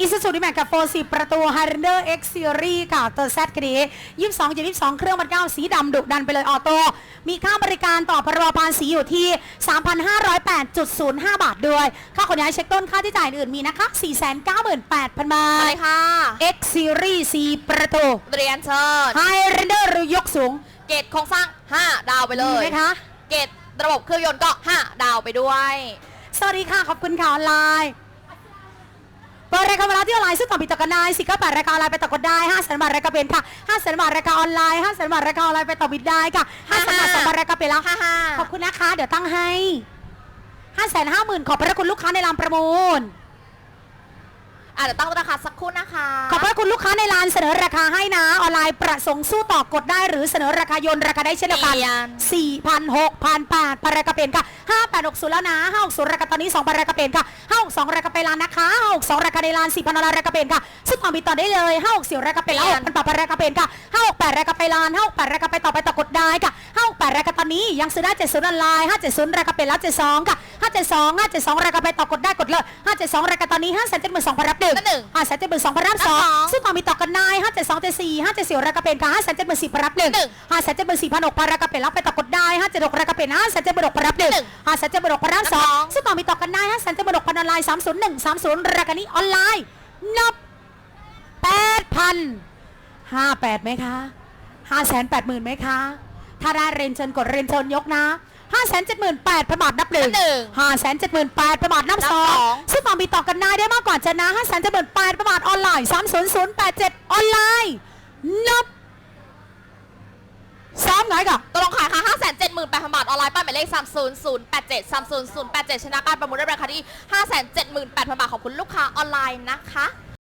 อีซูซูดีแม็กกับโฟสีประตู h i g h l a n d e r X Series ค่ะตัวแซดคันนี้ยี่สิบสองยี่สิบสองเครื่องมันเก้าสีดำดุดันไปเลยออโต้มีค่าบริการต่อพรบภาษีอยู่ที่ 3,508.05 บาทด้วย ค่าขนย้ายเช็คต้นค่าที่จ่ายอื่นมีนะคะ 498,000 บามาทเลยค่ะ X Series สีประตูเรียนเชิญ High l a n d e r หรือยกสูง เกรดโครงสร้าง 5 ดาวไปเลมียไหมคะเกรดระบบเครื่องยนต์ก็ 5 ดาวไปด้วย สวัสดีค่ะขอบคุณค่ะออนไลน์ เปิดรายการมาแล้วที่ออนไลน์ซึ่งต่อปีต่อกันได้สิก็แปดรายการออนไลน์ไปต่อกันได้ห้าแสนบาทรายการเป็นค่ะห้าแสนบาทรายการออนไลน์ห้าแสนบาทรายการออนไลน์ไปต่อบิดได้ค่ะห้าแสนบาทสองบาทรายการเป็นแล้วห้าห้าขอบคุณนะคะ เดี๋ยวตั้งให้ห้าแสนห้าหมื่นขอบพระคุณลูกค้าในรามประมูล อะเดี๋ยวตั้งราคาสักครู่นะคะ ขอบพระคุณลูกค้าในร้านเสนอราคาให้นะ ออนไลน์ประสงค์สู้ต่อกดได้หรือเสนอราคาโยนราคาได้เช่นเดียวกันเปลี่ยน สี่พันหกพันแปดพันรายการเป็นค่ะห้าแปดหกศูนย์แล้วนะห้าหกศูนย์รายการตอนนี้สองพันรายการเป็นค่ะห้าหกสองรายการไปร้านนะคะห้าหกสองรายการในร้านสี่พันออนไลน์รายการเป็นค่ะซึ่งต่อมีต่อได้เลยห้าหกสี่รายการเป็นแล้วหกพันแปดพันรายการเป็นค่ะห้าหกแปดรายการไปร้านห้าหกแปดรายการไปต่อไปต่อกดได้ค่ะห้าหกแปดรายการตอนนี้ยังซื้อได้เจ็ดศูนย์ออนไลน์ห้าเจ็ดศูนย์รายการเป็นแล้วเจ็ดสองค่ะ ห้าเจ็ดสองห้าเจ็ดสองรายการไปต่อกดได้กดเลยห้าเจ็ดสองรายการตอนนี้ห้าแสนเจ็ดหมื่นสองพันรับหนึ่งรับหนึ่งห้าแสนเจ็ดหมื่นสองพันรับสองรับสองซึ่งต่อมีต่อกันได้ห้าเจ็ดสองเจ็ดสี่ห้าเจ็ดสี่รายการเป็นค่ะห้าแสนเจ็ดหมื่นสี่พันรับหนึ่งหนึ่งห้าแสนเจ็ดหมื่นสี่พันหกพันรายการเป็นรับไปต่อกดได้ห้าเจ็ดหกรายการเป็นห้าแสนเจ็ดหมื่นหกพันรับหนึ่งหนึ่งห้าแสนเจ็ดหมื่นหกพันรับสอรับสองงซึ่งต่อมีต่อกันได้ห้าแสนเจ็ดหมื่นหกพันออนไลน์สามศูนย์หนึ่งสามศูนย์รายการนี้ออนไลน์นับแปดพันห้าแปดไหมคะห้าแสนแปดหมื่นไหมคะถ้าได้เรียนเชิญกดเรียนเชิญยกนะ ห้าแสนเจ็ดหมื่นแปดพันบาทนับหนึ่งนับหนึ่งห้าแสนเจ็ดหมื่นแปดพันบาทนับนับสอสงองซึ่งต่อมีต่อกันได้ได้มากกว่าจะนะห้าแสนเจ็ดหมื่นแปดพันบาทออนไลน์สามศูนย์ศูนย์แปดเจ็ดออนไลน์นับซ้อมหน่อยก่อนตกลงขายค่ะ5 7 8 0 0 0 บาท ออนไลน์ป้ายหมายเลข 30087 30087 ชนะการประมูลได้ราคาที่ 5 7 8 0 0 0 บาท ขอบคุณลูกค้าออนไลน์นะคะ